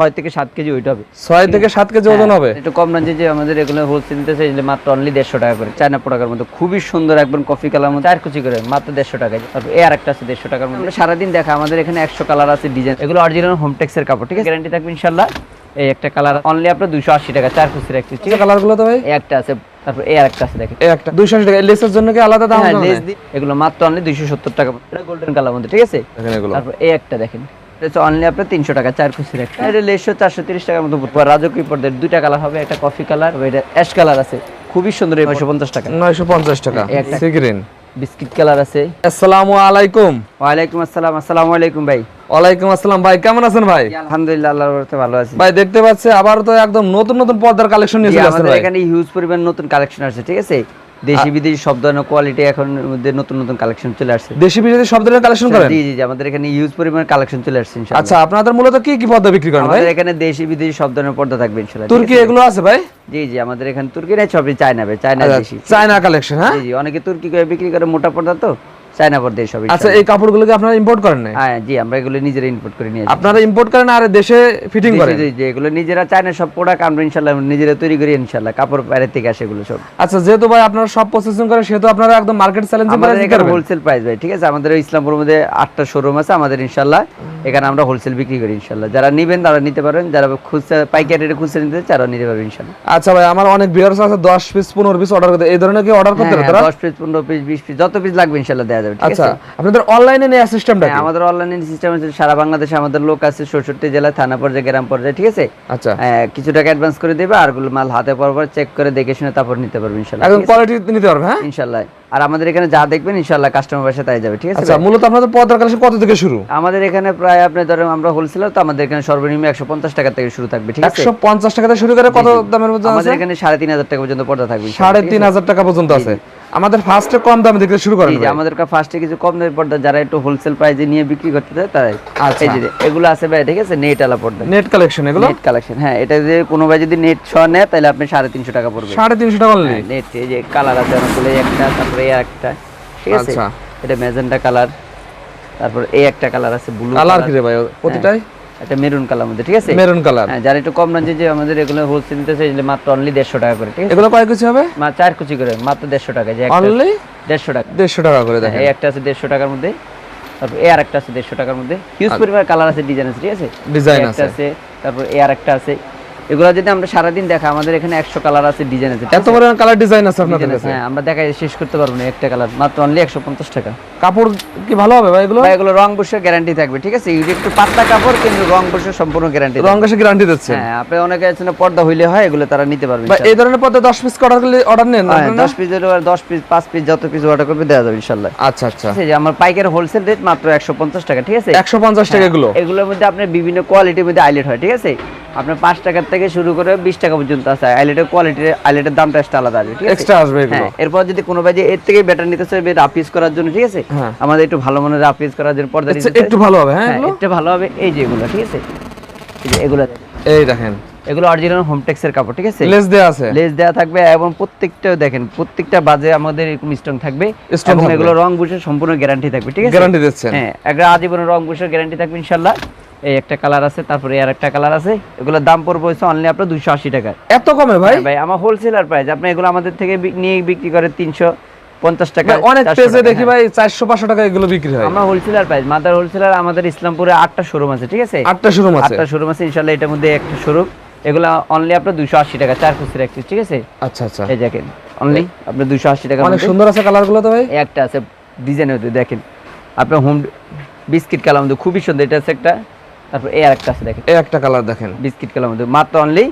ছয় থেকে সাত কেজি ওইটা হবে। ছয় থেকে সাত কেজি ওজন হবে? একটু কম রেঞ্জে যে আমাদের এগুলো হোলসেল নিতে মাত্র অনলি দেড়শো টাকা করে। চায়না প্রোডাক্টের মধ্যে খুবই সুন্দর একদম কফি কালার মধ্যে চার কুচি করে মাত্র দেড়শো টাকা তারপর এ আর একটা আছে দেড়শো টাকার মধ্যে। সারাদিন দেখা আমাদের এখানে একশো কালার আছে ডিজাইন এগুলো অরিজিনাল হোমটেক্সের কাপড় ঠিক আছে? গ্যারান্টি থাকবে ইনশাল্লাহ। এই একটা কালার অনলি আপনার দুশো আশি টাকা চার কুচির একটা ঠিক আছে? কালারগুলো তো ভাই? একটা আছে তারপর আর আছে দেখেন। এই একটা। টাকা। লেসের জন্য কি আলাদা দাম হ্যাঁ লেস? এগুলো মাত্র অনলি দুইশো সত্তর টাকা। এটা গোল্ডেন কালার মধ্যে ঠিক আছে? এগুলো। তারপর এই একটা দেখেন। এটা অনলি আপনার তিনশো টাকা চার কুচির একটা এটা লেশো চারশো তিরিশ টাকার মতো পড়বে রাজকীয় পর্দার দুইটা কালার হবে একটা কফি কালার এটা অ্যাশ কালার আছে। খুবই সুন্দর নয়শো পঞ্চাশ টাকা। নয়শো পঞ্চাশ টাকা। একটা। সিগ্রিন বিস্কিট কালার আছে। আসসালামু আলাইকুম। ওয়ালাইকুম আসসালাম। আসসালামু আলাইকুম ভাই। ওয়ালাইকুম আসসালাম ভাই কেমন আছেন ভাই? আলহামদুলিল্লাহ আল্লাহর রহমতে ভালো আছি। ভাই দেখতে পাচ্ছি আবার তো একদম নতুন নতুন পর্দার কালেকশন নিয়ে চলে আসছেন ভাই। এখানে হিউজ পরিমাণ নতুন কালেকশন আছে ঠিক আছে? দেশি বিদেশি সব ধরনের কোয়ালিটি এখন মধ্যে নতুন নতুন কালেকশন চলে আসছে। দেশি বিদেশি সব ধরনের কালেকশন করেন? জি জি আমাদের এখানে ইউজ পরিমাণ কালেকশন চলে আসছে ইনশাআল্লাহ। আচ্ছা আপনাদের মূলত কি কি পর্দা বিক্রি করেন ভাই? আমাদের এখানে দেশি বিদেশি সব ধরনের পর্দা থাকবে ইনশাআল্লাহ। তুর্কি এগুলো আছে ভাই? জি জি আমাদের এখানে তুর্কি নাই সবই চায়না ভাই চায়না আচ্ছা, দেশি। চায়না কালেকশন হ্যাঁ? জি জি অনেকে তুর্কি করে বিক্রি করে মোটা পর্দা তো। চায়না আচ্ছা এই কাপড়গুলো কি আপনারা ইম্পোর্ট করেন না হ্যাঁ জি আমরা এগুলো নিজেরা ইম্পোর্ট করে নিয়ে আপনারা ইম্পোর্ট করেন আর দেশে ফিটিং করেন? জি, জি, এগুলো নিজেরা চায়না সব প্রোডাক্ট আমরা ইনশাল্লাহ নিজেরা তৈরি করি ইনশাল্লাহ কাপড় বাইরে থেকে আসে এগুলো সব। আচ্ছা যেহেতু ভাই আপনারা সব প্রসেসিং করেন সেহেতু আপনারা একদম মার্কেট চ্যালেঞ্জ আমাদের এখানে হোলসেল প্রাইস ভাই ঠিক আছে? আমাদের মধ্যে আটটা শোরুম আছে আমাদের ইনশাল্লাহ এখানে আমরা হোলসেল বিক্রি করি ইনশাল্লাহ যারা নেবেন তারা নিতে পারেন যারা খুচরা পাইকারি রেটে খুচরা নিতে চান, তারা নিতে পারবেন ইনশাল্লাহ আচ্ছা ভাই আমার অনেক ভিউয়ার্স আছে 10 পিস 15 পিস অর্ডার করতে এই ধরনের কি অর্ডার করতে পারে তারা? দশ পিস পনেরো পিস বিশ পিস যত পিস লাগবে ইনশাল্লাহ দেওয়া যাবে ঠিক আচ্ছা আছে? আপনাদের অনলাইনে নেওয়ার সিস্টেমটা আমাদের অনলাইন সিস্টেম আছে সারা বাংলাদেশে আমাদের লোক আছে ষষ্ঠটি জেলায় থানা পর্যায়ে গ্রাম পর্যায়ে ঠিক আছে? আচ্ছা। হ্যাঁ, কিছু টাকা অ্যাডভান্স করে দেবে আরগুলো মাল হাতে পর চেক করে দেখে শুনে তারপর নিতে পারবে ইনশাল্লাহ একদম কোয়ালিটি নিতে পারবে হ্যাঁ? ইনশাল্লাহ। আর আমাদের এখানে যা দেখবেন ইনশাল্লাহ কাস্টমার বাসা তাই যাবে ঠিক আছে আচ্ছা মূলত আপনাদের পর্দার কালেকশন কত থেকে শুরু? আমাদের এখানে প্রায় আপনি ধরেন আমরা হোলসেলার তো আমাদের এখানে সর্বনিম্ন একশো পঞ্চাশ টাকা থেকে শুরু থাকবে ঠিক আছে? 150 টাকা থেকে শুরু করে কত দামের মধ্যে আমাদের এখানে সাড়ে তিন হাজার টাকা পর্যন্ত পর্দা থাকবে ইনশাল্লাহ, সাড়ে ঠিক তিন আছে? হাজার টাকা পর্যন্ত আছে। আমাদের ফার্স্টে কম দামে দেখতে শুরু করেন ভাই। আমাদের ফার্স্টে কিছু কম দামি পর্দা যারা একটু হোলসেল প্রাইসে নিয়ে বিক্রি করতে চায় তারাই। আচ্ছা। এই যে এগুলো আছে ভাই ঠিক আছে? নেট আলা পর্দা। নেট কালেকশন এগুলো? নেট কালেকশন হ্যাঁ এটা যদি কোনো ভাই যদি নেট ছ নেয় তাহলে আপনি সাড়ে তিনশো টাকা পড়বে। সাড়ে তিনশো টাকা অনলি নেট এই যে কালার আছে অনেকগুলো একটা তারপরে এই একটা ঠিক আছে? আচ্ছা। এটা ম্যাজেন্টা কালার তারপর এই একটা কালার আছে ব্লু কালার কি রে ভাই প্রতিটাই? এটা মেরুন কালার মধ্যে ঠিক আছে? Maroon colour. হ্যাঁ যারা একটু কম রেঞ্জে যে আমাদের এগুলো হোলসেল নিতে চাইলে মাত্র অনলি দেড়শো টাকা করে ঠিক আছে? এগুলো কয় কুচি হবে? মা চার কুচি করে মাত্র দেড়শো টাকা যে একটা। অনলি দেড়শো টাকা। দেড়শো টাকা করে দেখেন। এই একটা আছে দেড়শো টাকার মধ্যে তারপর এ আর একটা আছে দেড়শো টাকার মধ্যে। হিউজ পরিমাণ কালার আছে ডিজাইন আছে ঠিক আছে? ডিজাইন আছে। তারপর এ আর একটা আছে এগুলো যদি আমরা সারাদিন দেখা আমাদের এখানে একশো কালার আছে ডিজাইন আছে এত বড় কালার ডিজাইন আছে আপনাদের কাছে? হ্যাঁ আমরা দেখাই শেষ করতে পারব না একটা কালার মাত্র অনলি একশো পঞ্চাশ টাকা। কাপড় কি ভালো হবে ভাই এগুলো? এগুলো রং বসে গ্যারান্টি থাকবে ঠিক আছে? এটা একটু পাতলা কাপড় কিন্তু রং বসে সম্পূর্ণ গ্যারান্টি রং কাছে গ্যারান্টি দিচ্ছে। হ্যাঁ আপনি অনেকে আছেন পর্দা হইলে হয় এগুলো তারা নিতে পারবে এই ধরনের পথে 10 পিস অর্ডার করলে অর্ডার নেন হ্যাঁ, দশ পিস দশ পিস পাঁচ পিস যত পিস অর্ডার করবে দেওয়া যাবে ইনশাল্লাহ। আচ্ছা আচ্ছা। ঠিক আছে আমার পাইকারি হোলসেল রেট মাত্র একশো পঞ্চাশ টাকা ঠিক আছে? 150 টাকা এগুলো? এগুলোর মধ্যে আপনার বিভিন্ন কোয়ালিটির মধ্যে আইলেট হয় ঠিক আছে? আপনার পাঁচ টাকার থেকে শুরু করে বিশ টাকা পর্যন্ত আছে। আইলেটের কোয়ালিটির আইলেটের দামটা extra আলাদা আসবে ঠিক আছে? এক্সট্রা আসবে এগুলো। হ্যাঁ এরপর যদি কোনো ভাই যে এর থেকে বেটার নিতে চাইবে রাফিজ করার জন্য ঠিক আছে? হ্যাঁ। আমাদের একটু ভালো মনে রাফিজ করার জন্য পর্দা একটু ভালো হবে হ্যাঁ হ্যাঁ একটু ভালো হবে। এই যে এগুলো ঠিক আছে? এই যে এগুলো এই দেখেন। এগুলো অরিজিনাল হোমটেক্সের কাপড় ঠিক আছে? লেস দেয়া আছে। লেস দেওয়া থাকবে এবং প্রত্যেকটা দেখেন প্রত্যেকটা বাজে আমাদের এরকম স্টোন থাকবে এবং এগুলো রং বুঝে সম্পূর্ণ গ্যারান্টি থাকবে ঠিক আছে? গ্যারান্টি দিচ্ছেন। হ্যাঁ একটা আজীবন রং বুঝে গ্যারান্টি থাকবে ইনশাল্লাহ এই একটা কালার আছে তারপরে আর একটা কালার আছে। এগুলোর দাম পড়বে হচ্ছে অনলি আপনার দুশো আশি টাকা। এত কমে ভাই? হ্যাঁ ভাই আমার হোলসেলার প্রাইস আপনি এগুলো আমাদের থেকে নিয়ে বিক্রি করে তিনশো পঞ্চাশ টাকা অনেক পেজে দেখি হ্যাঁ। ভাই 400 500 টাকা এগুলো বিক্রি হয়। আমরা হোলসেলার প্রাইস মাদার হোলসেলার আমাদের ইসলামপুরে আটটা শোরুম আছে ঠিক আছে? আটটা শোরুম আছে। আটটা শোরুম আছে ইনশাল্লাহ এটার মধ্যে একটা শোরুম এগুলো অনলি আপনার দুশো আশি টাকা চার খুচরা এক ঠিক আছে? আচ্ছা আচ্ছা। এই দেখেন অনলি আপনার দুশো আশি টাকা অনেক সুন্দর আছে তো ভাই? একটা আছে দেখেন। আপনার হোম বিস্কিট কালার খুবই সুন্দর এটা আছে একটা তারপর এই আরেকটা আছে দেখেন। এই একটা কালার দেখেন। বিস্কিট কালার মধ্যে। মাত্র অনলি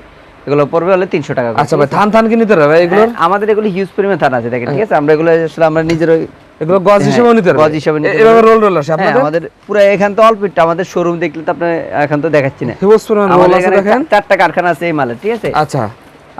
এগুলো পড়বে হলে তিনশো টাকা আচ্ছা ভাই আছে? থান থান কি নিতে হবে এগুলো হ্যাঁ, আমাদের এগুলো হিউজ পরিমাণ থানা আছে দেখেন ঠিক আছে? আমরা এগুলো আসলে আমরা নিজের এগুলো গজ হিসেবে নিতে গজ হিসেবে নিতে এভাবে রোল রোল আছে হ্যাঁ, আপনাদের? আমাদের পুরো এখান তো অল্প একটু আমাদের শোরুম দেখলে তো আপনি এখন তো দেখাচ্ছি না। হিউজ পরিমাণ রোল আছে দেখেন। চারটা কারখানা আছে এই মালের ঠিক আছে? আচ্ছা।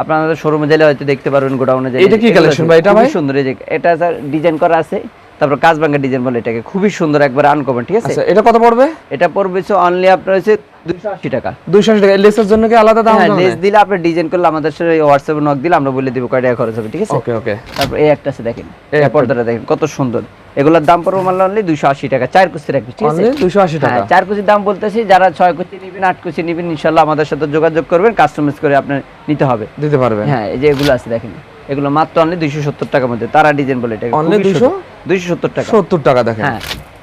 আপনারা শোরুমে গেলে হয়তো দেখতে পারবেন গোডাউনে এটা কি collection ভাই, এটা ভাই? সুন্দর এই যে এটা স্যার ডিজাইন করা আছে। তারপর কাজ ভাঙ্গা ডিজাইন বলে এটাকে। খুবই সুন্দর একবার আনকমন ঠিক আছে? আচ্ছা এটা কত পড়বে? এটা পড়বে অনলি আপনার হচ্ছে দুশো আশি টাকা। 280 টাকা। লেসের জন্য কি আলাদা দাম হ্যাঁ লেস দিলে আপনি ডিজাইন করলে আমাদের সাথে হোয়াটসঅ্যাপে নক দিলে আমরা বলে দিব কয় টাকা খরচ হবে ঠিক আছে? ওকে ওকে তারপর এই একটা আছে দেখেন। এই পর্দাটা দেখেন কত সুন্দর। এগুলোর দাম পড়বে মাল্লা অনলি দুইশো আশি টাকা চার কুচি রাখবি ঠিক আছে? দুশো আশি টাকা। হ্যাঁ চার কুচির দাম বলতেছি যারা ছয় কুচি নিবেন আট কুচি নিবেন ইনশাল্লাহ আমাদের সাথে যোগাযোগ করবেন কাস্টমাইজ করে আপনার নিতে হবে। দিতে পারবেন। হ্যাঁ এই যে এগুলো আছে দেখেন। এগুলো মাত্র অনলি দুইশো সত্তর টাকার মধ্যে। তারা ডিজাইন বলে এটা Only 200? দুইশো? সত্তর টাকা। সত্তর টাকা দেখেন। হ্যাঁ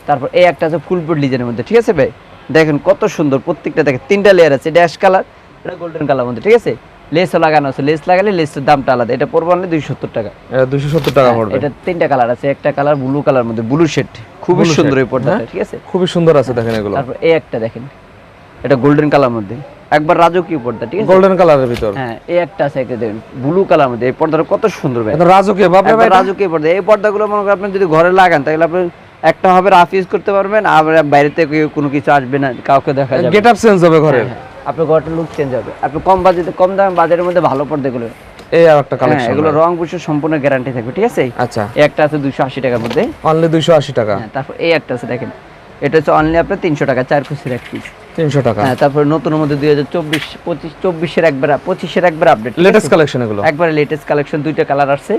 তারপর এই একটা আছে ফুল বুট ডিজাইনের মধ্যে ঠিক আছে ভাই? দেখেন কত সুন্দর প্রত্যেকটা দেখেন তিনটা লেয়ার আছে ড্যাশ কালার এটা গোল্ডেন কালার মধ্যে ঠিক আছে? লেসও লাগানো আছে লেস লাগালে লেসের দামটা আলাদা এটা পড়বে অনলি দুইশো সত্তর টাকা। দুশো সত্তর টাকা হ্যাঁ, পড়বে। এটা তিনটা কালার আছে একটা কালার ব্লু কালার মধ্যে ব্লু শেড খুবই সুন্দর এই পর্দাটা হ্যাঁ? ঠিক আছে? খুবই সুন্দর আছে দেখেন এগুলো। তারপর এই একটা দেখেন এটা গোল্ডেন কালার মধ্যে। একবার রাজকীয় পর্দা ঠিক আছে? গোল্ডেন কালারের ভিতর। হ্যাঁ এই একটা আছে দেখেন ব্লু কালার মধ্যে এই পর্দাটা কত সুন্দর ভাই। রাজকীয় বাপরে ভাই রাজকীয় পর্দা। এই পর্দাগুলো মনে করেন আপনি যদি ঘরে লাগান তাহলে আপনি একটা হবে রাফ ইউজ করতে পারবেন আর বাইরে থেকে কোনো কিছু আসবে না কাউকে দেখা যাবে গেট আপ চেঞ্জ হবে ঘরের হ্যাঁ, হ্যাঁ। আপনার ঘরটার লুক চেঞ্জ হবে। আপনি কম বাজেটে কম দামে বাজারের মধ্যে ভালো পর্দাগুলো এই আর একটা হ্যাঁ কালেকশন এগুলো রং বুঝে সম্পূর্ণ গ্যারান্টি থাকবে ঠিক আছে? আচ্ছা। এই একটা আছে দুইশো আশি টাকার মধ্যে। অনলি দুইশো আশি টাকা। হ্যাঁ তারপর এই একটা আছে দেখেন। এটা হচ্ছে অনলি আপনার তিনশো টাকা চার কুচির এক পিস তিনশো টাকা। হ্যাঁ তারপরে নতুনের মধ্যে দুই হাজার চব্বিশ পঁচিশ চব্বিশের একবার পঁচিশের একবার আপডেট লেটেস্ট কালেকশন এগুলো? একবারে লেটেস্ট কালেকশন দুইটা কালার আসছে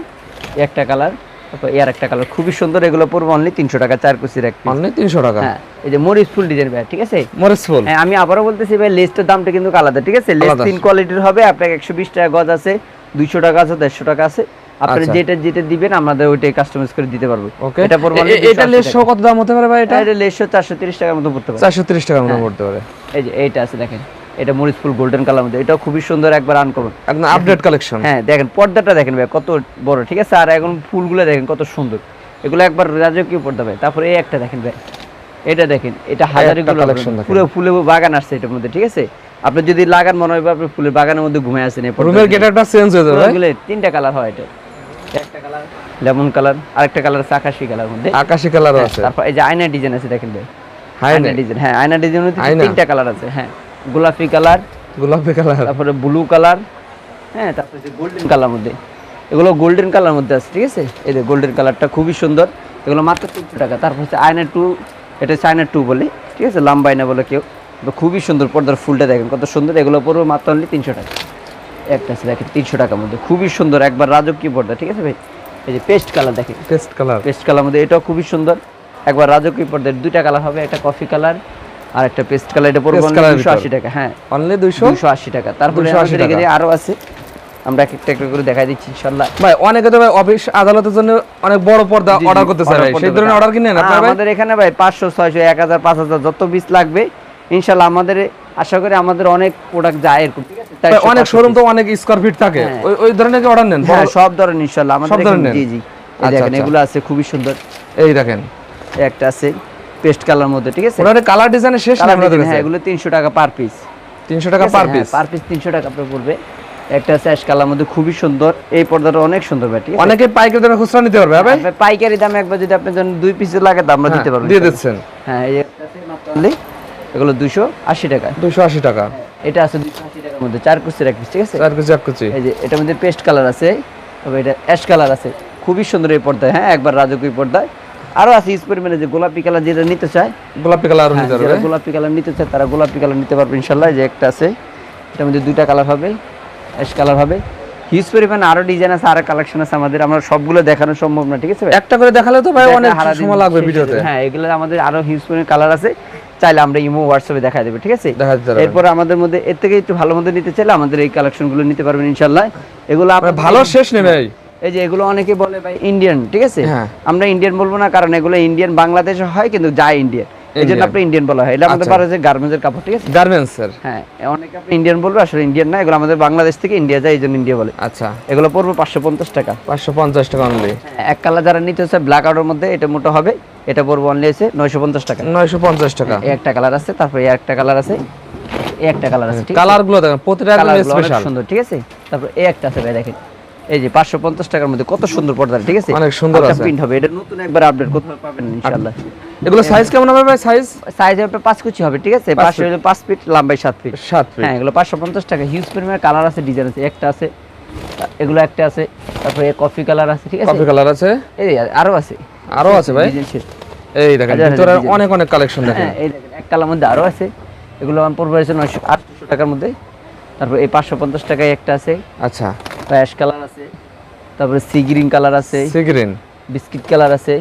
একটা কালার তারপর এর একটা কালার খুবই সুন্দর এগুলো পড়বে অনলি তিনশো টাকা চার কুচির এক। অনলি তিনশো টাকা? হ্যাঁ এই যে মরিচ ফুল ডিজাইন ভাই ঠিক আছে? মরিচ ফুল? হ্যাঁ আমি আবারও বলতেছি ভাই লেসটার দামটা কিন্তু আলাদা ঠিক আছে? লেস তিন কোয়ালিটির হবে আপনাকে একশো বিশ টাকা গজ আছে দুইশো টাকা আছে দেড়শো টাকা আছে। আপনি আচ্ছা। যেটা যেটা দিবেন আমাদের ওইটাই কাস্টমাইজ করে দিতে পারব। এটা পড়বে এটা 280 লেস টাকা। সহ কত দাম হতে পারে ভাই এটা? এটা লেসশো চারশো তিরিশ টাকার মতো পড়তে পারে। চারশো তিরিশ টাকার হ্যাঁ। মতো পড়তে পারে। এই যে এইটা আছে দেখেন এটা মরিচ ফুল গোল্ডেন কালার মধ্যে। এটাও খুবই সুন্দর একবার আনকমন একদম আপডেট কালেকশন হ্যাঁ দেখেন পর্দাটা দেখেন ভাই কত বড় ঠিক আছে? আর এখন ফুলগুলো দেখেন কত সুন্দর। এগুলো একবার রাজকীয় পর্দা ভাই। তারপরে এই একটা দেখেন ভাই। এটা দেখেন এটা হাজারি। পুরো ফুলে বাগান আসছে এটার মধ্যে ঠিক আছে? আপনি যদি লাগান মনে হয় আপনি ফুলের বাগানের মধ্যে ঘুমিয়ে আসেন রুমের চেঞ্জ হয়ে যাবে তিনটা কালার হয় এটা। লেমন কালার আরেকটা কালার আছে আকাশি কালার মধ্যে। আকাশি কালারও আছে। তারপর এই যে আয়না ডিজাইন আছে দেখেন ভাই। আয়না ডিজাইন হ্যাঁ আয়না ডিজাইন তিনটা কালার আছে হ্যাঁ গোলাপি কালার গোলাপি কালার তারপরে ব্লু কালার হ্যাঁ তারপরে যে গোল্ডেন কালার মধ্যে। এগুলো গোল্ডেন কালার মধ্যে আছে ঠিক আছে? এই যে গোল্ডেন কালারটা খুবই সুন্দর। এগুলো মাত্র তিনশো টাকা। তারপর হচ্ছে আয়না টু এটা হচ্ছে আয়না টু বলে ঠিক আছে? লম্বা আয়না বলে কেউ। খুবই সুন্দর পর্দার ফুলটা দেখেন কত সুন্দর। এগুলো পড়বে মাত্র অনলি তিনশো টাকা। একটা আছে দেখেন তিনশো টাকার মধ্যে। খুবই সুন্দর একবার রাজকীয় পর্দা ঠিক আছে ভাই? এই যে পেস্ট কালার দেখেন। Test colour. পেস্ট কালার মধ্যে এটাও খুবই সুন্দর। একবার রাজকীয় পর্দার দুইটা কালার হবে একটা কফি কালার আর একটা পেস্ট কালার। এটা পড়বে দুশো। আশি টাকা হ্যাঁ। অনলি দুইশো? দুশো আশি টাকা। তারপরে 280 আমাদের এখানে। আরও আছে। আমরা এক একটা একটা করে দেখাই দিচ্ছি ইনশাল্লাহ ভাই অনেকে তো ভাই অফিস আদালতের জন্য অনেক বড় পর্দা অর্ডার করতে চায় ভাই। সেই ধরনের অর্ডার কিনেন হ্যাঁ, আপনার ভাই? আমাদের এখানে ভাই পাঁচশো ছয়শো এক হাজার পাঁচ হাজার যত পিস লাগবে ইনশাল্লাহ আমাদের আশা করি আমাদের অনেক প্রোডাক্ট যায় এরকম। ঠিক আছে ভাই, 400, অনেক শোরুম তো অনেক স্কোয়ার ফিট থাকে। হ্যাঁ। ওই ওই ধরনের কি অর্ডার নেন? হ্যাঁ সব ধরনের ইনশাল্লাহ আমাদের? জি জি। এই আচ্ছা, দেখেন আচ্ছা। এগুলো আছে খুবই সুন্দর। এই দেখেন। একটা আছে পেস্ট কালার মধ্যে ঠিক আছে? ওনার কালার ডিজাইনের শেষ নেই আপনাদের হ্যাঁ কাছে এগুলো তিনশো টাকা পার পিস তিনশো টাকা পার পিস পার পিস তিনশো টাকা আপনার পড়বে। একটা আছে অ্যাশ কালার মধ্যে খুবই সুন্দর। এই পর্দাটা অনেক সুন্দর আছে? অনেকে পাইকারি দামে খুচরা নিতে পারবে হ্যাঁ আপনি পাইকারি দামে একবার যদি আপনি দুই পিসের লাগে তো আমরা দিতে পারব দিয়ে দিচ্ছেন। হ্যাঁ এই একটা আছে মাত্র এগুলো দুশো আশি টাকা। দুশো আশি টাকা। এটা আছে দুশো আশি টাকার মধ্যে চার কুচির এক পিস ঠিক আছে? চার কেজি এক কেজি এই যে এটার মধ্যে পেস্ট কালার আছে তবে এটা অ্যাশ কালার আছে। খুবই সুন্দর এই পর্দায় হ্যাঁ? একবার রাজকীয় পর্দায়। আরও আছে ইউজ পরিমাণে যে গোলাপি কালার যেটা নিতে চায়। গোলাপি কালার হ্যাঁ, নিতে পারবে। গোলাপি কালার নিতে চায় তারা গোলাপি কালার নিতে পারবে ইনশাল্লাহ। এই যে একটা আছে এটার মধ্যে দুইটা কালার হবে অ্যাশ কালার হবে। হিউজ পরিমাণে আরও ডিজাইন আছে আরও কালেকশন আছে আমাদের। আমরা সবগুলো দেখানো সম্ভব না ঠিক আছে একটা করে দেখালে তো ভাই অনেক সময় লাগবে ভিডিওতে। হ্যাঁ এগুলো আমাদের আরও হিউজ পরিমাণে কালার আছে। চাইলে আমরা ইমো হোয়াটসঅ্যাপে দেখা দেবে ঠিক আছে। এরপর আমাদের মধ্যে এর থেকে একটু ভালো মধ্যে নিতে চাইলে আমাদের এই কালেকশনগুলো নিতে পারবেন ইনশাল্লাহ এগুলো মানে আপনাদের- ভালো শেষ নেবে ভাই। এই যে এগুলো অনেকে বলে ভাই ইন্ডিয়ান ঠিক আছে? হ্যাঁ। আমরা ইন্ডিয়ান বলব না কারণ এগুলো ইন্ডিয়ান বাংলাদেশে হয় কিন্তু যায় ইন্ডিয়ান এই জন্য আপনি ইন্ডিয়ান বলা হয়। এটা আমাদের আচ্ছা। পারে যে গার্মেন্টসের কাপড় ঠিক আছে? গার্মেন্টস এর হ্যাঁ অনেকে আপনি ইন্ডিয়ান বলবে আসলে ইন্ডিয়ান না এগুলো আমাদের বাংলাদেশ থেকে ইন্ডিয়া যায় এই জন্য ইন্ডিয়া বলে। আচ্ছা। এগুলো পড়বে পাঁচশো পঞ্চাশ টাকা। পাঁচশো পঞ্চাশ টাকা অনলি এক কালার যারা নিতে হচ্ছে ব্ল্যাক আউটের মধ্যে এটা মোটা হবে। এটা পড়বে অনলি আছে নয়শো পঞ্চাশ টাকা। নয়শো পঞ্চাশ টাকা। একটা কালার আছে তারপরে একটা কালার আছে একটা কালার আছে কালারগুলো দেখেন প্রতিটা স্পেশাল সুন্দর ঠিক আছে? তারপর এই একটা আছে ভাই দেখেন। এই যে পাঁচশো পঞ্চাশ টাকার মধ্যে কত সুন্দর পর্দা ঠিক আছে? অনেক সুন্দর আছে। প্রিন্ট হবে। এটা নতুন একবার আপডেট কোথাও পাবেন ইনশাআল্লাহ। এগুলো সাইজ কেমন হবে ভাই সাইজ সাইজ হবে পাঁচ কুচি হবে ঠিক আছে? পাঁচ হলে পাঁচ ফিট লম্বাই সাত ফিট সাত ফিট হ্যাঁ এগুলো পাঁচশো পঞ্চাশ টাকা। হিউজ পরিমাণে কালার আছে ডিজাইন আছে। একটা আছে এগুলো একটা আছে তারপরে কফি কালার আছে ঠিক আছে? কফি কালার আছে। এই আরও আছে। আরও আছে ভাই। এই দেখেন ভিতরে অনেক অনেক কালেকশন দেখেন। হ্যাঁ এই দেখেন এক কালার মধ্যে আরও আছে। এগুলো আমার পড়বে হয়েছে নয়শো আটশো টাকার মধ্যে। তারপর এই পাঁচশো পঞ্চাশ টাকায় একটা আছে। আচ্ছা। অ্যাশ কালার আছে। তারপরে সি গ্রিন কালার আছে। সি গ্রিন বিস্কিট কালার আছে।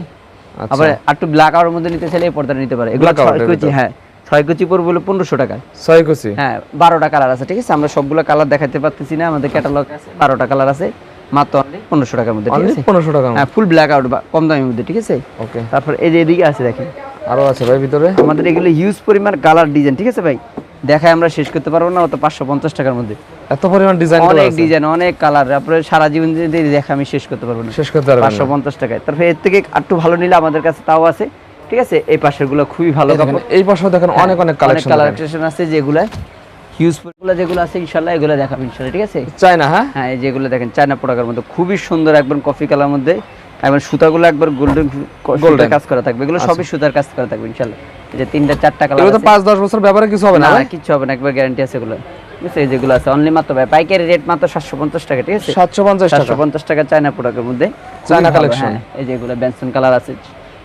আচ্ছা। আবার একটু ব্ল্যাক আওয়ার মধ্যে নিতে চাইলে এই পর্দাটা নিতে পারে। এগুলো কুচি হ্যাঁ ছয় কুচি পড়বে হলো পনেরোশো টাকা। ছয় কুচি? হ্যাঁ বারোটা কালার আছে ঠিক আছে? আমরা সবগুলো কালার দেখাতে পারতেছি না আমাদের ক্যাটালগ আছে বারোটা কালার আছে। মাত্র অনলি পনেরোশো টাকার মধ্যে ঠিক আছে? পনেরোশো টাকা হ্যাঁ ফুল ব্ল্যাক আউট কম দামের মধ্যে ঠিক আছে? ওকে তারপর এই যে এদিকে আছে দেখেন। আরও আছে ভাই ভিতরে? আমাদের এগুলো হিউজ পরিমাণ কালার ডিজাইন ঠিক আছে ভাই? দেখায় আমরা শেষ করতে পারব না অত পাঁচশো পঞ্চাশ টাকার মধ্যে। এত পরিমাণ ডিজাইন অনেক ডিজাইন অনেক কালার তারপরে সারা জীবন দেখা আমি শেষ করতে পারব না। শেষ করতে পারবেন পাঁচশো পঞ্চাশ টাকায়। তারপরে এর থেকে একটু ভালো নিলে আমাদের কাছে তাও আছে ঠিক আছে? এই পাশেরগুলো খুবই ভালো এই পাশেও দেখেন অনেক অনেক কালেকশন কালেকশন আছে যেগুলা হিউজ যেগুলো আছে ইনশাল্লাহ এগুলো দেখাবো ইনশাল্লাহ ঠিক আছে? চাই হ্যাঁ? হ্যাঁ যেগুলো দেখেন চায়না প্রোডাক্টের মধ্যে খুবই সুন্দর একবার কফি কালার মধ্যে একবার সুতাগুলো একবার গোল্ডেন গোল্ডেন কাজ করা থাকবে এগুলো সবই সুতার কাজ করা থাকবে ইনশাল্লাহ। যে তিনটা চারটা কালার এগুলো তো পাঁচ দশ বছর ব্যবহারে কিছু হবে না না ভাই? হবে না একবার গ্যারান্টি আছে এগুলো। এই যেগুলো আছে অনলি মাত্র ভাই পাইকারি রেট মাত্র টাকা ঠিক আছে? টাকা। টাকা চায়না প্রোডাক্টের মধ্যে। China collection। হ্যাঁ, এই যেগুলো বেনসন কালার আছে।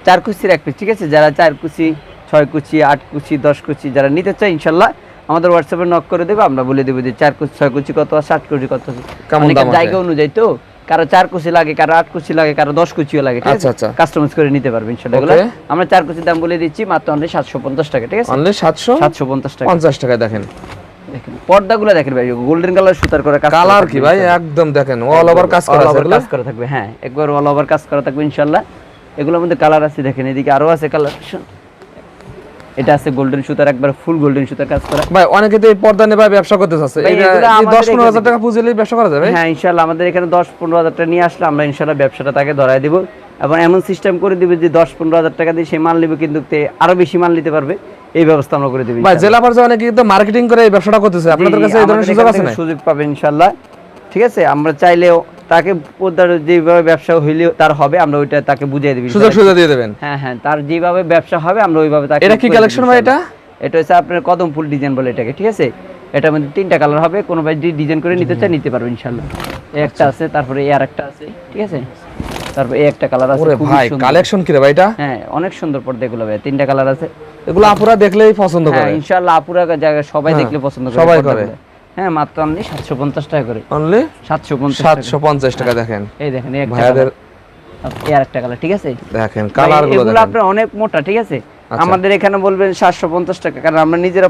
চার কুচির এক পিস ঠিক আছে? যারা চার কুচি ছয় কুচি আট কুচি দশ কুচি যারা নিতে চায় ইনশাল্লাহ আমাদের হোয়াটসঅ্যাপে নক করে দেবো আমরা বলে দেবো যে চার কুচি ছয় কুচি কত আট কুচি কত? জায়গা অনুযায়ী তো কারও চার কুচি লাগে কারও আট কুচি লাগে কারও দশ কুচিও লাগে ঠিক আচ্ছা, আছে? আচ্ছা। কাস্টমাইজ করে নিতে পারবে ইনশাল্লাহ আমরা চার কুচির দাম বলে দিচ্ছি মাত্র অনলি সাতশো পঞ্চাশ টাকা ঠিক আছে? অনলি সাতশো? সাতশো পঞ্চাশ টাকা। পঞ্চাশ টাকায় দেখেন। দেখেন পর্দাগুলো দেখেন ভাই গোল্ডেন কালার সুতার করে কাজ কালার কি ভাই? একদম দেখেন অল ওভার কাজ করা এগুলো? কাজ করা থাকবে হ্যাঁ একবার অল ওভার কাজ করা থাকবে ইনশাআল্লাহ। এগুলোর মধ্যে কালার আছে দেখেন এদিকে আরও আছে কালার এটা আছে গোল্ডেন সুতার একবার ফুল গোল্ডেন সুতার কাজ করা। ভাই অনেকে তো এই পর্দা নিয়ে ভাই ব্যবসা করতে চাচ্ছে। দশ পনেরো হাজার টাকা পুঁজিলেই ব্যবসা করা যাবে হ্যাঁ ইনশাআল্লাহ আমাদের এখানে দশ পনেরো হাজার টাকা নিয়ে আসলে আমরা ইনশাআল্লাহ ব্যবসাটা তাকে ধরাই দিব। এবং এমন সিস্টেম করে দিবে যে দশ পনেরো হাজার টাকা দিয়ে সে মাল নিবে কিন্তু তে আরও বেশি মাল নিতে পারবে। এই ব্যবস্থা আমরা করে দিবি ভাই জেলা পর্যায়ে অনেকে কিন্তু মার্কেটিং করে এই ব্যবসাটা করতেছে। আপনাদের কাছে এই ধরনের সুযোগ আছে না সুযোগ পাবে ইনশাআল্লাহ। ঠিক আছে আমরা চাইলেও তাকে যেভাবে ব্যবসা হইলে তার হবে আমরা ওইটা তাকে বুঝিয়ে দিবি সুযোগ সুবিধা দিয়ে দেবেন? হ্যাঁ হ্যাঁ তার যেভাবে ব্যবসা হবে আমরা ওইভাবে তাকে এটা কি কালেকশন ভাই এটা? এটা হচ্ছে আপনার কদম ফুল ডিজাইন বলে এটাকে ঠিক আছে? এটার মধ্যে তিনটা কালার হবে কোনো ভাই যদি ডিজাইন করে নিতে চায় নিতে পারবে ইনশাল্লাহ। একটা আছে তারপরে এই আর একটা আছে ঠিক আছে? তারপরে এই একটা কালার আছে ওরে ভাই। কালেকশন কি রে ভাই এটা? হ্যাঁ অনেক সুন্দর পর্দা এগুলো ভাই তিনটা কালার আছে। এগুলো আপুরা দেখলেই পছন্দ হ্যাঁ করে। ইনশাআল্লাহ আপুরা জায়গা সবাই হ্যাঁ, দেখলে পছন্দ করে সবাই। করে। হ্যাঁ মাত্র আপনি সাতশো পঞ্চাশ টাকা করে। অনলি সাতশো পঞ্চাশ সাতশো পঞ্চাশ টাকা দেখেন। এই দেখেন এই ভাইয়াদের একটা কালার ঠিক আছে? দেখেন কালারগুলো এগুলো দেখেন। আপনার অনেক মোটা ঠিক আছে? আচ্ছা। আমাদের এখানে বলবেন সাতশো পঞ্চাশ টাকা কারণ আমরা নিজেরা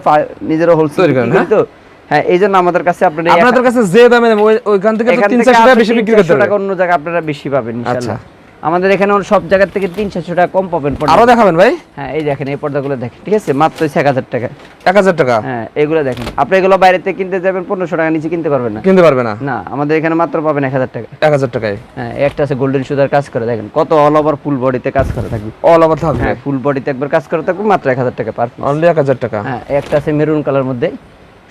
নিজেরা হোলসেল তৈরি করেন, তো? হ্যাঁ এই জন্য আমাদের কাছে আপনার এই আপনাদের কাছে যে দামে ওইখান থেকে তিন চারশো টাকা বেশি বিক্রি 300 করতে টাকা অন্য জায়গায় আপনারা বেশি পাবেন ইনশাআল্লাহ আচ্ছা। আমাদের এখানে সব জায়গা থেকে তিন চারশো টাকা কম পাবেন। আরও দেখাবেন ভাই? হ্যাঁ এই দেখেন এই পর্দাগুলো দেখেন ঠিক আছে? মাত্র এক হাজার টাকা। এক হাজার টাকা? হ্যাঁ এগুলো দেখেন। আপনি এগুলো বাইরে থেকে কিনতে যাবেন পনেরোশো টাকা নিচে কিনতে পারবেন না। কিনতে পারবে না? না আমাদের এখানে মাত্র পাবেন এক হাজার টাকা। এক হাজার টাকায়? হ্যাঁ একটা আছে গোল্ডেন সুতার কাজ করে দেখেন কত অল ওভার ফুল বডিতে কাজ করে থাকবে। অল ওভার থাকবে? হ্যাঁ ফুল বডিতে একবার কাজ করা থাকবে মাত্র এক হাজার টাকা পার অনলি এক হাজার টাকা? হ্যাঁ একটা আছে মেরুন কালার মধ্যে।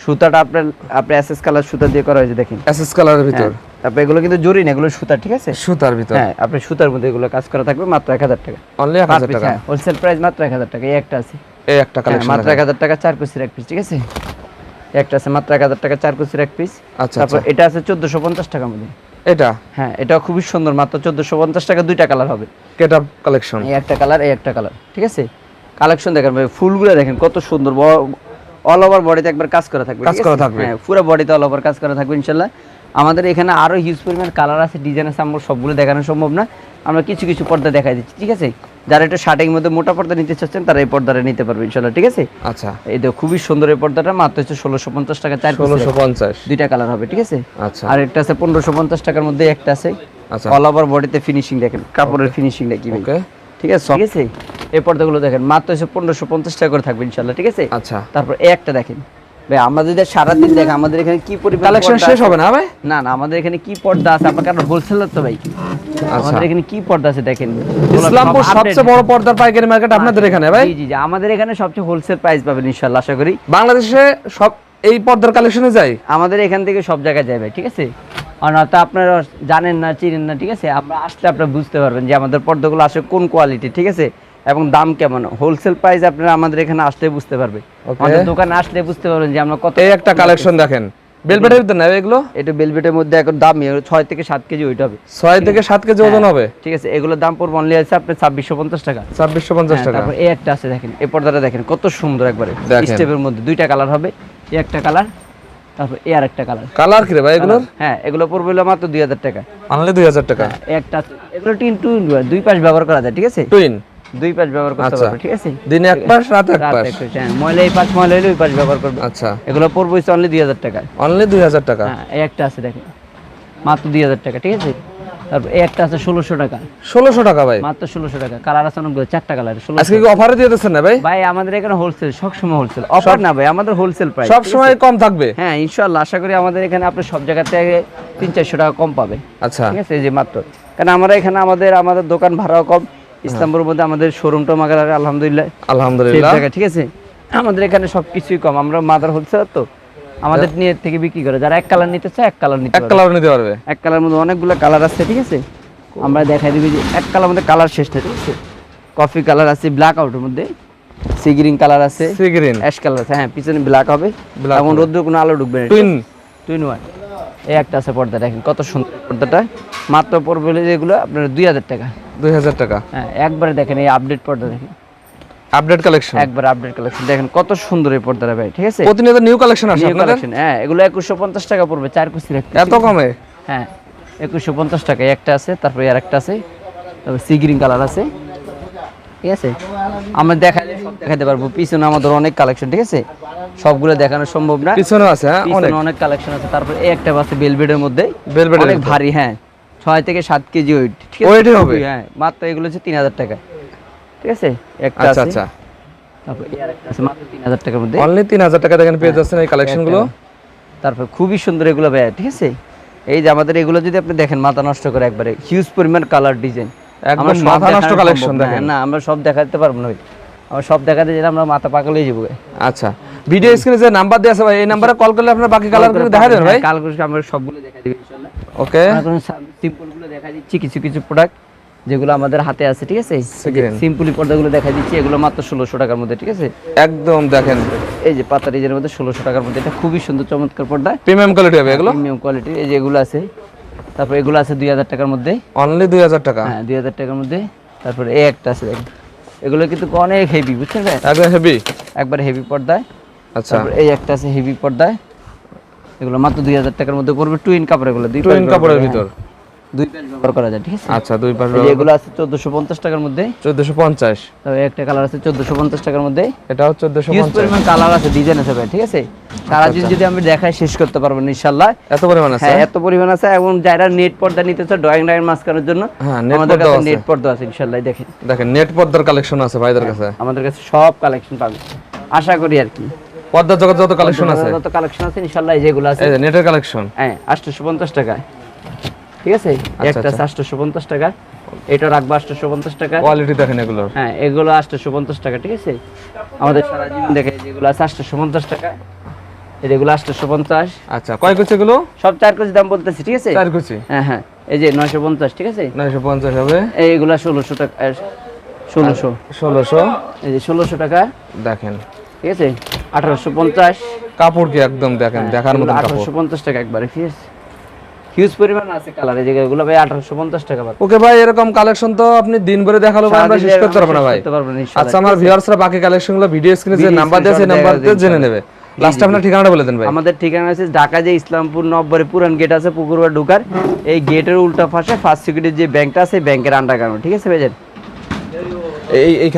সুতাটা আপনার আপনি এসএস কালার সুতা দিয়ে করা হয়েছে দেখেন। এসএস কালারের ভিতর হ্যাঁ, তারপরে এগুলো কিন্তু জরি না এগুলো সুতা ঠিক আছে? সুতার ভিতর। হ্যাঁ আপনি সুতার মধ্যে এগুলো কাজ করা থাকবে মাত্র এক হাজার টাকা। অনলি এক হাজার টাকা। হোলসেল প্রাইস মাত্র এক হাজার টাকা এই একটা আছে। এই একটা হ্যাঁ, কালেকশন মাত্র এক হাজার টাকা চার পিসের এক পিস ঠিক আছে? একটা আছে মাত্র এক হাজার টাকা চার পিসের এক পিস আচ্ছা তারপর আচ্ছা এটা আছে চোদ্দশো পঞ্চাশ টাকার মধ্যে। এটা? হ্যাঁ এটা খুবই সুন্দর মাত্র চোদ্দশো পঞ্চাশ টাকা দুইটা কালার হবে। কেটা কালেকশন এই একটা কালার এই একটা কালার ঠিক আছে? কালেকশন দেখেন ভাই ফুলগুলো দেখেন কত সুন্দর অল ওভার বডিতে একবার কাজ করা থাকবে কাজ করা থাকবে। হ্যাঁ পুরো বডিতে অল ওভার কাজ করা থাকবে ইনশাল্লাহ। আমাদের এখানে আরও হিউজ পরিমাণ কালার আছে ডিজাইন আছে আমরা সবগুলো দেখানো সম্ভব না। আমরা কিছু কিছু পর্দা দেখাই দিচ্ছি ঠিক আছে? যারা একটু শার্টের মধ্যে মোটা পর্দা নিতে চাচ্ছেন তারা এই পর্দাটা নিতে পারবে ইনশাল্লাহ ঠিক আছে? আচ্ছা। এই দেখো খুবই সুন্দর এই পর্দাটা মাত্র হচ্ছে ষোলোশো পঞ্চাশ টাকা চার ষোলোশো। পঞ্চাশ। দুইটা কালার হবে ঠিক আছে? আচ্ছা। আর একটা আছে পনেরোশো পঞ্চাশ টাকার মধ্যে একটা আছে। আচ্ছা। অল ওভার বডিতে ফিনিশিং দেখেন কাপড়ের ফিনিশিং দেখি ওকে ঠিক আছে? ঠিক আছে? এই পর্দাগুলো দেখেন মাত্র হচ্ছে পনেরোশো পঞ্চাশ টাকা করে থাকবে ইনশাল্লাহ ঠিক আছে? আচ্ছা। তারপর এই একটা দেখেন। ভাই আমাদের সারাদিন দেখ আমাদের এখানে কি পরিমাণ কালেকশন শেষ হবে না ভাই? না না আমাদের এখানে কি পর্দা আছে? আপনার কারণ হোলসেলার তো ভাই। আমাদের এখানে কি পর্দা আছে দেখেন? ইসলামপুর সবচেয়ে বড় পর্দার পাইকারি মার্কেট। আপনাদের এখানে ভাই? জি জি জি আমাদের এখানে সবচেয়ে হোলসেল প্রাইস পাবেন আশা করি। বাংলাদেশে সব এই পর্দার কালেকশনে যায়? আমাদের এখান থেকে সব জায়গায় যাবে ঠিক আছে? আর নয়তো আপনারা জানেন না চিনেন না ঠিক আছে? আমরা আসলে আপনারা বুঝতে পারবেন যে আমাদের পর্দাগুলো আসে কোন কোয়ালিটি ঠিক আছে? এবং দাম কেমন? হোলসেল প্রাইস আপনারা আমাদের এখানে আসলে বুঝতে পারবে। আমাদের দোকানে আসলে বুঝতে পারবেন যে আমরা কত এই একটা কালেকশন দেখেন। বেলভেটের ভিতর নেবে এগুলো? এটা বেলভেটের মধ্যে এখন দাম ছয় থেকে সাত কেজি ওইটা হবে। ছয় থেকে সাত কেজি ওজন হবে? ঠিক আছে এগুলোর দাম পড়বে অনলি আছে আপনার ছাব্বিশশো পঞ্চাশ টাকা। ছাব্বিশশো পঞ্চাশ হ্যাঁ, টাকা। তারপর এই একটা আছে দেখেন এই পর্দাটা দেখেন কত সুন্দর একবারে। স্টেপের মধ্যে দুইটা কালার হবে এই একটা কালার তারপর আর একটা কালার কালার কি রে ভাই এগুলোর? হ্যাঁ এগুলো পড়বে হলো মাত্র দুই হাজার টাকা। আনলে দুই হাজার টাকা। একটা এগুলো টিন টু দুই পাশ ব্যবহার করা যায় ঠিক আছে? টুইন? দুই পাশ ব্যবহার করতে আচ্ছা। পারবে ঠিক আছে? দিনে এক পাশ রাতে এক পাশ। হ্যাঁ ময়লা এই পাশ ময়লা হলে ওই পাশ ব্যবহার করবে। আচ্ছা। এগুলো পড়বে অনলি দুই হাজার টাকা। অনলি দুই হাজার টাকা। হ্যাঁ এই একটা আছে দেখেন। মাত্র দুই হাজার টাকা ঠিক আছে? তারপর একটা আছে ষোলোশো টাকা। ষোলোশো টাকা ভাই। মাত্র ষোলোশো টাকা। কালার আছে অনেকগুলো চারটা কালার ষোলো আজকে কি অফারে দিয়ে দিচ্ছেন না ভাই? ভাই আমাদের এখানে হোলসেল সবসময় হোলসেল অফার না ভাই আমাদের হোলসেল প্রাইস সব কম থাকবে? হ্যাঁ আশা করি আমাদের এখানে আপনি সব জায়গা থেকে তিন চারশো টাকা কম পাবে আচ্ছা। ঠিক আছে এই যে মাত্র। কারণ আমরা এখানে আমাদের আমাদের দোকান ভাড়াও কম। ইসলামপুরের মধ্যে আমাদের শোরুমটা মাগার আলহামদুলিল্লাহ। আলহামদুলিল্লাহ। ঠিক আছে? আমাদের এখানে সবকিছুই কম। আমরা মাদার হোলসেলার তো। আমাদের নিয়ে থেকে বিক্রি করে। যারা এক কালার নিতে চায় এক কালার নিতে এক কালার নিতে পারবে। এক কালার মধ্যে অনেকগুলো কালার আছে ঠিক আছে? আমরা দেখাই দিবি যে এক কালার মধ্যে কালার শেষ না ঠিক আছে? কফি কালার আছে ব্ল্যাক আউটের মধ্যে। সি গ্রিন কালার আছে। সি গ্রিন অ্যাশ কালার আছে হ্যাঁ পিছনে ব্ল্যাক হবে। হবে। রোদ্দুর কোনো আলো ঢুকবে না টুইন টুইন ওয়ান এই একটা আছে পর্দা দেখেন কত সুন্দর পর্দাটা। মাত্র পড়বে যেগুলো আপনার দুই হাজার টাকা। দুই হাজার টাকা। হ্যাঁ একবারে দেখেন এই আপডেট পর্দা দেখেন। আপডেট কালেকশন একবার আপডেট কালেকশন দেখেন কত সুন্দর এই পর্দাটা ভাই ঠিক আছে? প্রতিনিয়ত নিউ কালেকশন আসে আপনাদের? কালেকশন হ্যাঁ এগুলো একুশশো পঞ্চাশ টাকা পড়বে চার কুচি রাখতে এত কমে? হ্যাঁ একুশশো পঞ্চাশ টাকা একটা আছে তারপরে আর একটা আছে তারপরে সি গ্রিন কালার আছে ঠিক আছে? আমরা দেখালে সব দেখাতে পারব পিছনে আমাদের অনেক কালেকশন ঠিক আছে? সবগুলো দেখানো সম্ভব না। পিছনেও আছে হ্যাঁ অনেক। অনেক কালেকশন আছে তারপরে এই একটা আছে বেলবেডের মধ্যে। এর অনেক ভারী হ্যাঁ ছয় থেকে সাত কেজি ওয়েট ঠিক Weight ই হবে? হ্যাঁ মাত্র এগুলো হচ্ছে তিন হাজার টাকা। ঠিক আছে? একটা আচ্ছা আছে। আচ্ছা। তারপরে এই আরেকটা আছে মাত্র তিন হাজার টাকার মধ্যে। অনলি তিন হাজার টাকা দেখেন পেয়ে যাচ্ছেন এই কালেকশন তারপর খুবই সুন্দর এগুলো ভাইয়া ঠিক আছে? এই যে আমাদের এগুলো যদি আপনি দেখেন মাথা নষ্ট করে একবারে হিউজ পরিমাণ কালার ডিজাইন একদম মাথা নষ্ট কালেকশন দেখেন। না আমরা সব দেখাতে পারব না আমরা সব দেখাতে গেলে আমরা মাথা হয়ে যাব। আচ্ছা। ভিডিও স্ক্রিনে যে নাম্বার দেওয়া আছে ভাই এই নাম্বারে কল করলে আপনার বাকি কালারগুলো দেখা ভাই। হ্যাঁ, আমরা সবগুলো দেখা দিবি ইনশাআল্লাহ ওকে সিম্পলগুলো দেখা দিচ্ছি কিছু কিছু প্রোডাক্ট যেগুলো আমাদের হাতে আছে ঠিক আছে. সিম্পলি পর্দাগুলো দেখা দিচ্ছি এগুলো মাত্র ষোলোশো টাকার মধ্যে ঠিক আছে? একদম দেখেন। এই যে পাতা ডিজাইনের মধ্যে ষোলোশো টাকার মধ্যে এটা খুবই সুন্দর চমৎকার পর্দা। প্রিমিয়াম কোয়ালিটি হবে এগুলো? প্রিমিয়াম কোয়ালিটি এই যে এগুলো আছে। তারপর এগুলো আছে দুই হাজার টাকার মধ্যে। অনলি দুই হাজার টাকা? হ্যাঁ দুই হাজার টাকার মধ্যে। তারপরে এই একটা আছে দেখেন। এগুলো কিন্তু অনেক হেভি বুঝছেন ভাই? একদম হেভি একবার হেভি পর্দায় আচ্ছা। তারপর এই একটা আছে হেভি পর্দায় এগুলো মাত্র দুই হাজার টাকার মধ্যে পড়বে টুইন কাপড় এগুলো দুই টুইন কাপড়ের ভিতর। হ্যাঁ, দুই প্যান্ট ব্যবহার করা যায় ঠিক আছে? আচ্ছা দুই পাশে এগুলো আছে চোদ্দশো পঞ্চাশ টাকার মধ্যে। চোদ্দশো পঞ্চাশ। তবে একটা কালার আছে চোদ্দশো পঞ্চাশ টাকার মধ্যে। এটাও চোদ্দশো হিউজ পরিমাণ কালার আছে ডিজাইন আছে ভাই ঠিক আছে? সারাদিন যদি আমি দেখাই শেষ করতে পারব না ইনশাল্লাহ এত পরিমাণ আছে? হ্যাঁ এত পরিমাণ আছে এবং যারা নেট পর্দা নিতে চায় ড্রয়িং লাইন মাঝখানের জন্য হ্যাঁ, আমাদের কাছে। নেট পর্দা আছে দেখেন। দেখেন নেট পর্দার কালেকশন আছে ভাইদের কাছে। আমাদের কাছে সব কালেকশন পাবে আশা করি আর কি। পর্দার জগৎ যত কালেকশন আছে। যত কালেকশন আছে ইনশাল্লাহ এই যেগুলো আছে। নেটের কালেকশন হ্যাঁ আটশোশো পঞ্চাশ টাকা ঠিক আছে? একটা আছে আটশোশো পঞ্চাশ টাকা এটা রাখব আটশোশো পঞ্চাশ টাকা। কোয়ালিটি দেখেন এগুলোর হ্যাঁ এগুলো আটশোশো পঞ্চাশ টাকা ঠিক আছে? আমাদের সারা জীবন দেখে যেগুলো আছে আটশোশো পঞ্চাশ টাকা। এই যেগুলো আটশোশো পঞ্চাশ। আচ্ছা কয় কুচি এগুলো? সব চার কেজি দাম বলতেছি ঠিক আছে? চার কুচি। হ্যাঁ হ্যাঁ এই যে নয়শো পঞ্চাশ ঠিক আছে? নয়শো পঞ্চাশ হবে। এইগুলা ষোলোশো টাকা ষোলোশো। ষোলোশো। এই যে ষোলোশো টাকা। দেখেন। ঠিক আছে? আঠারোশো পঞ্চাশ। কাপড় কি একদম দেখেন দেখার মতন কাপড়। আঠারোশো পঞ্চাশ টাকা একবারে ঠিক আছে? হিউজ পরিমাণ আছে কালার এই যেগুলো ভাই আঠারোশো পঞ্চাশ টাকা পাবে ওকে ভাই এরকম কালেকশন তো আপনি দিন ভরে দেখাল ভাই আমরা শেষ করতে পারব না ভাই। আচ্ছা আমার ভিউয়ার্সরা বাকি কালেকশনগুলো ভিডিও স্ক্রিনে যে নাম্বার দিয়েছে screenshot নাম্বার জেনে নেবে। লাস্টে আপনার ঠিকানাটা বলে দেন ভাই। আমাদের ঠিকানা আছে ঢাকা যে ইসলামপুর নব্বরে পুরান গেট আছে পুকুরবা ঢুকার। এই গেটের উল্টা পাশে ফার্স্ট সিকিউরিটির যে ব্যাংকটা আছে ব্যাংকের আন্ডারগ্রাউন্ড ঠিক আছে ভাইজান? এই এইখানে